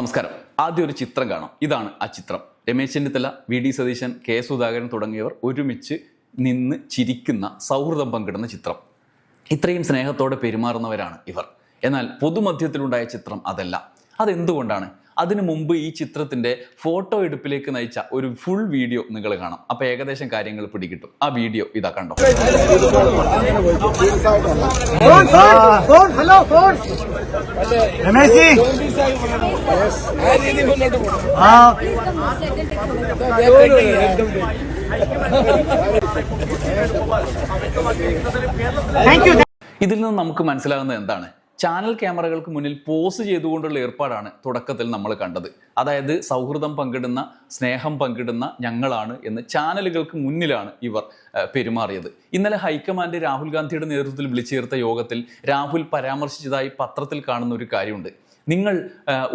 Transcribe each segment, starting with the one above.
നമസ്കാരം. ആദ്യം ഒരു ചിത്രം കാണാം. ഇതാണ് ആ ചിത്രം. Ramesh Chennithala V D Satheesan K Sudhakaran തുടങ്ങിയവർ ഒരുമിച്ച് നിന്ന് ചിരിക്കുന്ന സൗഹൃദം പങ്കിടുന്ന ചിത്രം. ഇത്രയും സ്നേഹത്തോടെ പെരുമാറുന്നവരാണ് ഇവർ. എന്നാൽ പൊതുമധ്യത്തിലുണ്ടായ ചിത്രം അതല്ല. അതെന്തുകൊണ്ടാണ്? അതിനു മുമ്പ് ഈ ചിത്രത്തിന്റെ ഫോട്ടോ എടുപ്പിലേക്ക് നയിച്ച ഒരു ഫുൾ വീഡിയോ നിങ്ങൾ കാണാം. അപ്പൊ ഏകദേശം കാര്യങ്ങൾ പിടികിട്ടും. ആ വീഡിയോ ഇതാ കണ്ടോ? ഇതിൽ നിന്ന് നമുക്ക് മനസ്സിലാകുന്നത് എന്താണ്? ചാനൽ ക്യാമറകൾക്ക് മുന്നിൽ പോസ് ചെയ്തുകൊണ്ടുള്ള ഏർപ്പാടാണ് തുടക്കത്തിൽ നമ്മൾ കണ്ടത്. അതായത് സൗഹൃദം പങ്കിടുന്ന സ്നേഹം പങ്കിടുന്ന ഞങ്ങളാണ് എന്ന് ചാനലുകൾക്ക് മുന്നിലാണ് ഇവർ പെരുമാറിയത്. ഇന്നലെ ഹൈക്കമാൻഡ് രാഹുൽ ഗാന്ധിയുടെ നേതൃത്വത്തിൽ വിളിച്ചു ചേർത്ത യോഗത്തിൽ രാഹുൽ പരാമർശിച്ചതായി പത്രത്തിൽ കാണുന്ന ഒരു കാര്യമുണ്ട്. നിങ്ങൾ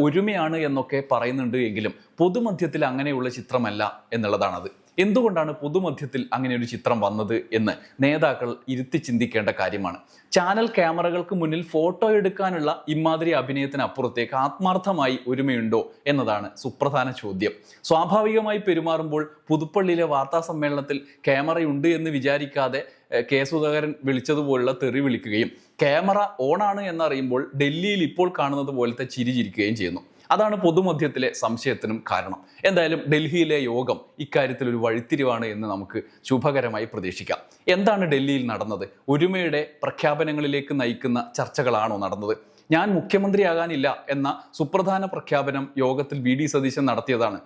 ഒരുമയാണ് എന്നൊക്കെ പറയുന്നുണ്ട് എങ്കിലും പൊതുമധ്യത്തിൽ അങ്ങനെയുള്ള ചിത്രമല്ല എന്നുള്ളതാണത്. എന്തുകൊണ്ടാണ് പൊതുമധ്യത്തിൽ അങ്ങനെ ഒരു ചിത്രം വന്നത് എന്ന് നേതാക്കൾ ഇരുത്തി ചിന്തിക്കേണ്ട കാര്യമാണ്. ചാനൽ ക്യാമറകൾക്ക് മുന്നിൽ ഫോട്ടോ എടുക്കാനുള്ള ഇമാതിരി അഭിനയത്തിനപ്പുറത്തേക്ക് ആത്മാർത്ഥമായി ഒരുമയുണ്ടോ എന്നതാണ് സുപ്രധാന ചോദ്യം. സ്വാഭാവികമായി പെരുമാറുമ്പോൾ പുതുപ്പള്ളിയിലെ വാർത്താ സമ്മേളനത്തിൽ ക്യാമറയുണ്ട് എന്ന് വിചാരിക്കാതെ കെ സുധാകരൻ വിളിച്ചതുപോലുള്ള തെറി വിളിക്കുകയും ക്യാമറ ഓണാണ് എന്നറിയുമ്പോൾ ഡൽഹിയിൽ ഇപ്പോൾ കാണുന്നത് പോലത്തെ ചിരി ചിരിക്കുകയും ചെയ്യുന്നു. അതാണ് പൊതുമധ്യത്തിലെ സംശയത്തിനും കാരണം. എന്തായാലും ഡൽഹിയിലെ യോഗം ഇക്കാര്യത്തിൽ ഒരു വഴിത്തിരിവാണ് എന്ന് നമുക്ക് ശുഭകരമായി പ്രതീക്ഷിക്കാം. എന്താണ് ഡൽഹിയിൽ നടന്നത്? ഒരുമയുടെ പ്രഖ്യാപനങ്ങളിലേക്ക് നയിക്കുന്ന ചർച്ചകളാണോ നടന്നത്? ഞാൻ മുഖ്യമന്ത്രിയാകാനില്ല എന്ന സുപ്രധാന പ്രഖ്യാപനം യോഗത്തിൽ വി ഡി സതീശൻ നടത്തിയതാണ്.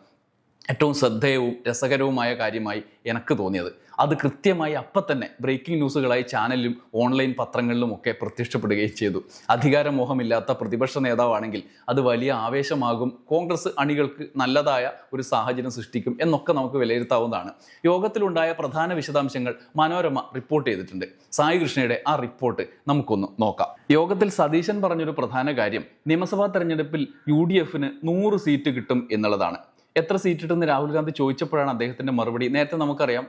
ഏറ്റവും ശ്രദ്ധേയവും രസകരവുമായ കാര്യമായി എനിക്ക് തോന്നിയത്. അത് കൃത്യമായി അപ്പം തന്നെ ബ്രേക്കിംഗ് ന്യൂസുകളായി ചാനലിലും ഓൺലൈൻ പത്രങ്ങളിലും ഒക്കെ പ്രത്യക്ഷപ്പെടുകയും ചെയ്തു. അധികാരമോഹമില്ലാത്ത പ്രതിപക്ഷ നേതാവാണെങ്കിൽ അത് വലിയ ആവേശമാകും. കോൺഗ്രസ് അണികൾക്ക് നല്ലതായ ഒരു സാഹചര്യം സൃഷ്ടിക്കും എന്നൊക്കെ നമുക്ക് വിലയിരുത്താവുന്നതാണ്. യോഗത്തിലുണ്ടായ പ്രധാന വിശദാംശങ്ങൾ മനോരമ റിപ്പോർട്ട് ചെയ്തിട്ടുണ്ട്. സായി കൃഷ്ണയുടെ ആ റിപ്പോർട്ട് നമുക്കൊന്ന് നോക്കാം. യോഗത്തിൽ സതീശൻ പറഞ്ഞൊരു പ്രധാന കാര്യം നിയമസഭാ തെരഞ്ഞെടുപ്പിൽ യു ഡി എഫിന് നൂറ് സീറ്റ് കിട്ടും എന്നുള്ളതാണ്. എത്ര സീറ്റ് കിട്ടുമെന്ന് രാഹുൽ ഗാന്ധി ചോദിച്ചപ്പോഴാണ് അദ്ദേഹത്തിന്റെ മറുപടി. നേരത്തെ നമുക്കറിയാം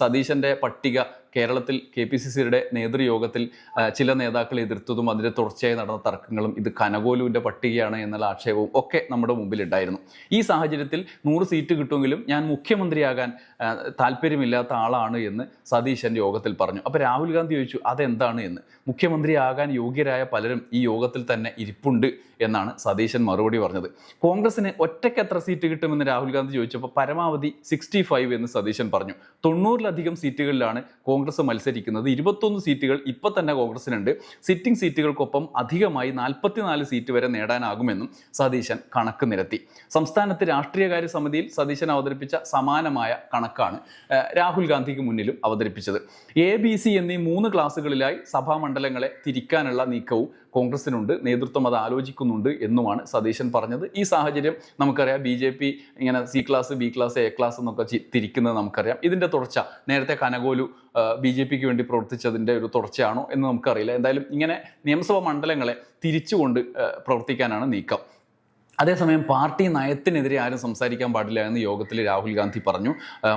സതീശന്റെ പട്ടിക കേരളത്തിൽ കെ പി സി സിയുടെ നേതൃയോഗത്തിൽ ചില നേതാക്കൾ എതിർത്തതും അതിന്റെ തുടർച്ചയായി നടന്ന തർക്കങ്ങളും ഇത് കനകോലുവിന്റെ പട്ടികയാണ് എന്നുള്ള ആക്ഷേപവും ഒക്കെ നമ്മുടെ മുമ്പിൽ ഉണ്ടായിരുന്നു ഈ സാഹചര്യത്തിൽ നൂറ് സീറ്റ് കിട്ടുമെങ്കിലും ഞാൻ മുഖ്യമന്ത്രിയാകാൻ താല്പര്യമില്ലാത്ത ആളാണ് എന്ന് സതീശൻ യോഗത്തിൽ പറഞ്ഞു. അപ്പോൾ രാഹുൽ ഗാന്ധി ചോദിച്ചു അതെന്താണ് എന്ന്? മുഖ്യമന്ത്രിയാകാൻ യോഗ്യരായ പലരും ഈ യോഗത്തിൽ തന്നെ ഇരിപ്പുണ്ട് എന്നാണ് സതീശൻ മറുപടി പറഞ്ഞത്. കോൺഗ്രസിന് ഒറ്റയ്ക്ക് എത്ര സീറ്റ് കിട്ടുമെന്ന് രാഹുൽ ഗാന്ധി ചോദിച്ചപ്പോൾ പരമാവധി സിക്സ്റ്റി ഫൈവ് എന്ന് സതീശൻ പറഞ്ഞു. തൊണ്ണൂറിലധികം സീറ്റുകളിലാണ് കോൺഗ്രസ് മത്സരിക്കുന്നത് ഇരുപത്തൊന്ന് സീറ്റുകൾ ഇപ്പൊ തന്നെ കോൺഗ്രസിനുണ്ട്. സിറ്റിംഗ് സീറ്റുകൾക്കൊപ്പം അധികമായി നാൽപ്പത്തിനാല് സീറ്റ് വരെ നേടാനാകുമെന്നും സതീശൻ കണക്ക് നിരത്തി. സംസ്ഥാനത്ത് രാഷ്ട്രീയകാര്യ സമിതിയിൽ സതീശൻ അവതരിപ്പിച്ച സമാനമായ കണക്കാണ് രാഹുൽ ഗാന്ധിക്ക് മുന്നിലും അവതരിപ്പിച്ചത്. എ ബി സി എന്നീ മൂന്ന് ക്ലാസുകളിലായി സഭാ മണ്ഡലങ്ങളെ തിരിക്കാനുള്ള നീക്കവും കോൺഗ്രസിനുണ്ട് നേതൃത്വം അത് ആലോചിക്കുന്നുണ്ട് എന്നുമാണ് സതീശൻ പറഞ്ഞത്. ഈ സാഹചര്യം നമുക്കറിയാം ബി ജെ പി ഇങ്ങനെ C class B class A class എന്നൊക്കെ തിരിക്കുന്നത് നമുക്കറിയാം. ഇതിന്റെ തുടർച്ച നേരത്തെ കനകോലു ബി ജെ പിക്ക് വേണ്ടി പ്രവർത്തിച്ചതിന്റെ ഒരു തുടർച്ചയാണോ എന്ന് നമുക്കറിയില്ല. എന്തായാലും ഇങ്ങനെ നിയമസഭാ മണ്ഡലങ്ങളെ തിരിച്ചുകൊണ്ട് പ്രവർത്തിക്കാനാണ് നീക്കം. അതേസമയം പാർട്ടി നയത്തിനെതിരെ ആരും സംസാരിക്കാൻ പാടില്ല എന്ന് യോഗത്തിൽ രാഹുൽ ഗാന്ധി പറഞ്ഞു.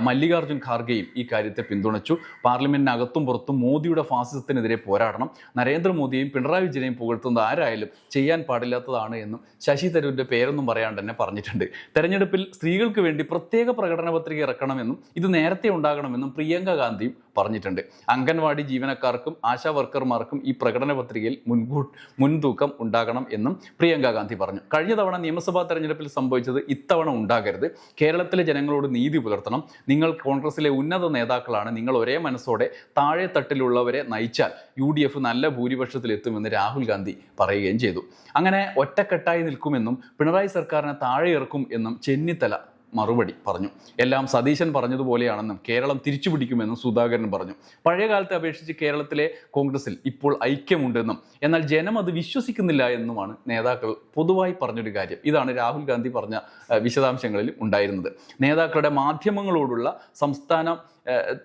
മല്ലികാർജുൻ ഖാർഗെയും ഈ കാര്യത്തെ പിന്തുണച്ചു. പാർലമെന്റിനകത്തും പുറത്തും മോദിയുടെ ഫാസിസത്തിനെതിരെ പോരാടണം. നരേന്ദ്രമോദിയെയും പിണറായി വിജയനെയും പുകഴ്ത്തുന്നത് ആരായാലും ചെയ്യാൻ പാടില്ലാത്തതാണ് എന്നും ശശി തരൂരിന്റെ പേരൊന്നും പറയാണ്ട് തന്നെ പറഞ്ഞിട്ടുണ്ട്. തെരഞ്ഞെടുപ്പിൽ സ്ത്രീകൾക്ക് വേണ്ടി പ്രത്യേക പ്രകടന പത്രിക ഇറക്കണമെന്നും ഇത് നേരത്തെ ഉണ്ടാകണമെന്നും പ്രിയങ്ക ഗാന്ധിയും പറഞ്ഞിട്ടുണ്ട്. അംഗൻവാടി ജീവനക്കാർക്കും ആശാ വർക്കർമാർക്കും ഈ പ്രകടന പത്രികയിൽ മുൻകൂ മുൻതൂക്കം ഉണ്ടാകണം എന്നും പ്രിയങ്ക ഗാന്ധി പറഞ്ഞു. കഴിഞ്ഞ തവണ നിയമസഭാ തെരഞ്ഞെടുപ്പിൽ സംഭവിച്ചത് ഇത്തവണ ഉണ്ടാകരുത്. കേരളത്തിലെ ജനങ്ങളോട് നീതി പുലർത്തണം. നിങ്ങൾ കോൺഗ്രസിലെ ഉന്നത നേതാക്കളാണ്. നിങ്ങൾ ഒരേ മനസ്സോടെ താഴെ തട്ടിലുള്ളവരെ നയിച്ചാൽ യു ഡി എഫ് നല്ല ഭൂരിപക്ഷത്തിലെത്തുമെന്ന് രാഹുൽ ഗാന്ധി പറയുകയും ചെയ്തു. അങ്ങനെ ഒറ്റക്കെട്ടായി നിൽക്കുമെന്നും പിണറായി സർക്കാരിനെ താഴെ ഇറക്കും എന്നും ചെന്നിത്തല മറുപടി പറഞ്ഞു. എല്ലാം സതീശൻ പറഞ്ഞതുപോലെയാണെന്നും കേരളം തിരിച്ചു പിടിക്കുമെന്നും സുധാകരൻ പറഞ്ഞു. പഴയ കാലത്തെ അപേക്ഷിച്ച് കേരളത്തിലെ കോൺഗ്രസിൽ ഇപ്പോൾ ഐക്യമുണ്ടെന്നും എന്നാൽ ജനം അത് വിശ്വസിക്കുന്നില്ല എന്നുമാണ് നേതാക്കൾ പൊതുവായി പറഞ്ഞൊരു കാര്യം. ഇതാണ് രാഹുൽ ഗാന്ധി പറഞ്ഞ വിശദാംശങ്ങളിൽ ഉണ്ടായിരുന്നത്. നേതാക്കളുടെ മാധ്യമങ്ങളോടുള്ള സംസ്ഥാന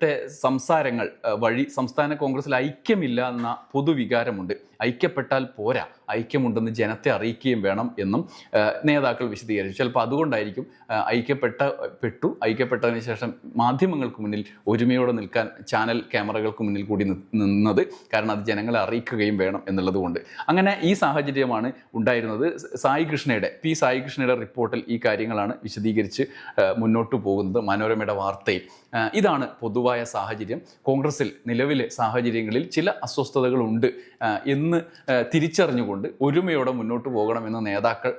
ത്തെ സംസാരങ്ങൾ വഴി സംസ്ഥാന കോൺഗ്രസിൽ ഐക്യമില്ല എന്ന പൊതുവികാരമുണ്ട്. ഐക്യപ്പെട്ടാൽ പോരാ. ഐക്യമുണ്ടെന്ന് ജനത്തെ അറിയിക്കുകയും വേണം എന്നും നേതാക്കൾ വിശദീകരിച്ചു. ചിലപ്പോൾ അതുകൊണ്ടായിരിക്കും ഐക്യപ്പെട്ട പെട്ടു. ഐക്യപ്പെട്ടതിന് ശേഷം മാധ്യമങ്ങൾക്ക് മുന്നിൽ ഒരുമയോടെ നിൽക്കാൻ ചാനൽ ക്യാമറകൾക്ക് മുന്നിൽ കൂടി നിന്നത് കാരണം അത് ജനങ്ങളെ അറിയിക്കുകയും വേണം എന്നുള്ളതുകൊണ്ട്. അങ്ങനെ ഈ സാഹചര്യമാണ് ഉണ്ടായിരുന്നത്. സായി കൃഷ്ണയുടെ പി സായി കൃഷ്ണയുടെ റിപ്പോർട്ടിൽ ഈ കാര്യങ്ങളാണ് വിശദീകരിച്ച് മുന്നോട്ട് പോകുന്നത്. മനോരമയുടെ വാർത്തയിൽ. ഇതാണ് പൊതുവായ സാഹചര്യം. കോൺഗ്രസിൽ നിലവിലെ സാഹചര്യങ്ങളിൽ ചില അസ്വസ്ഥതകളുണ്ട് എന്ന് തിരിച്ചറിഞ്ഞുകൊണ്ട് ഒരുമയോടെ മുന്നോട്ട് പോകണമെന്ന് നേതാക്കൾ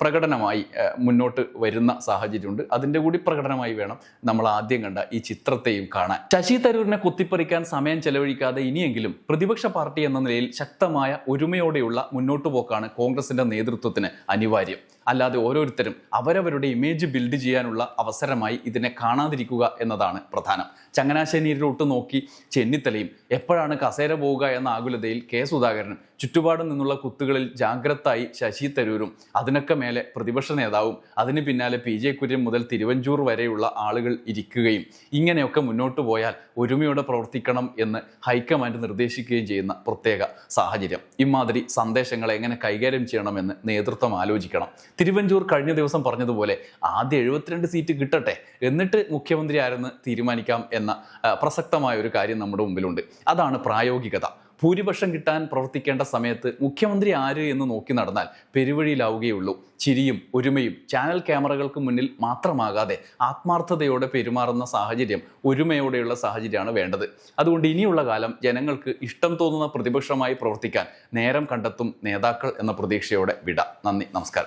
പ്രകടനമായി മുന്നോട്ട് വരുന്ന സാഹചര്യമുണ്ട്. അതിന്റെ കൂടി പ്രകടനമായി വേണം നമ്മൾ ആദ്യം കണ്ട ഈ ചിത്രത്തെയും കാണാൻ. ശശി തരൂരിനെ കുത്തിപ്പറിക്കാൻ സമയം ചെലവഴിക്കാതെ ഇനിയെങ്കിലും പ്രതിപക്ഷ പാർട്ടി എന്ന നിലയിൽ ശക്തമായ ഒരുമയോടെയുള്ള മുന്നോട്ടുപോക്കാണ് കോൺഗ്രസിന്റെ നേതൃത്വത്തിന് അനിവാര്യം. അല്ലാതെ ഓരോരുത്തരും അവരവരുടെ ഇമേജ് ബിൽഡ് ചെയ്യാനുള്ള അവസരമായി ഇതിനെ കാണാതിരിക്കുക എന്നതാണ് പ്രധാനം. ചങ്ങനാശ്ശേരിയിലോട്ട് നോക്കി ചെന്നിത്തലയും എപ്പോഴാണ് കസേര പോവുക എന്ന ആകുലതയിൽ കെ സുധാകരനും ചുറ്റുപാടും നിന്നുള്ള കുത്തുകളിൽ ജാഗ്രതായി ശശി തരൂരും അതിനൊക്കെ മേലെ പ്രതിപക്ഷ നേതാവും അതിന് പിന്നാലെ പി ജെ കുര്യൻ മുതൽ തിരുവഞ്ചൂർ വരെയുള്ള ആളുകൾ ഇരിക്കുകയും ഇങ്ങനെയൊക്കെ മുന്നോട്ട് പോയാൽ ഒരുമയോടെ പ്രവർത്തിക്കണം എന്ന് ഹൈക്കമാൻഡ് നിർദ്ദേശിക്കുകയും ചെയ്യുന്ന പ്രത്യേക സാഹചര്യം. ഇമാതിരി സന്ദേശങ്ങൾ എങ്ങനെ കൈകാര്യം ചെയ്യണമെന്ന് നേതൃത്വം ആലോചിക്കണം. തിരുവഞ്ചൂർ കഴിഞ്ഞ ദിവസം പറഞ്ഞതുപോലെ ആദ്യ എഴുപത്തിരണ്ട് സീറ്റ് കിട്ടട്ടെ എന്നിട്ട് മുഖ്യമന്ത്രി ആരെന്ന് തീരുമാനിക്കാം എന്ന പ്രസക്തമായ ഒരു കാര്യം നമ്മുടെ മുമ്പിലുണ്ട്. അതാണ് പ്രായോഗികത. ഭൂരിപക്ഷം കിട്ടാൻ പ്രവർത്തിക്കേണ്ട സമയത്ത് മുഖ്യമന്ത്രി ആര് എന്ന് നോക്കി നടന്നാൽ പെരുവഴിയിലാവുകയുള്ളൂ. ചിരിയും ഒരുമയും ചാനൽ ക്യാമറകൾക്ക് മുന്നിൽ മാത്രമാകാതെ ആത്മാർത്ഥതയോടെ പെരുമാറുന്ന സാഹചര്യം ഒരുമയോടെയുള്ള സാഹചര്യമാണ് വേണ്ടത്. അതുകൊണ്ട് ഇനിയുള്ള കാലം ജനങ്ങൾക്ക് ഇഷ്ടം തോന്നുന്ന പ്രതിപക്ഷമായി പ്രവർത്തിക്കാൻ നേരം കണ്ടെത്തും നേതാക്കൾ എന്ന പ്രതീക്ഷയോടെ വിട. നന്ദി നമസ്കാരം.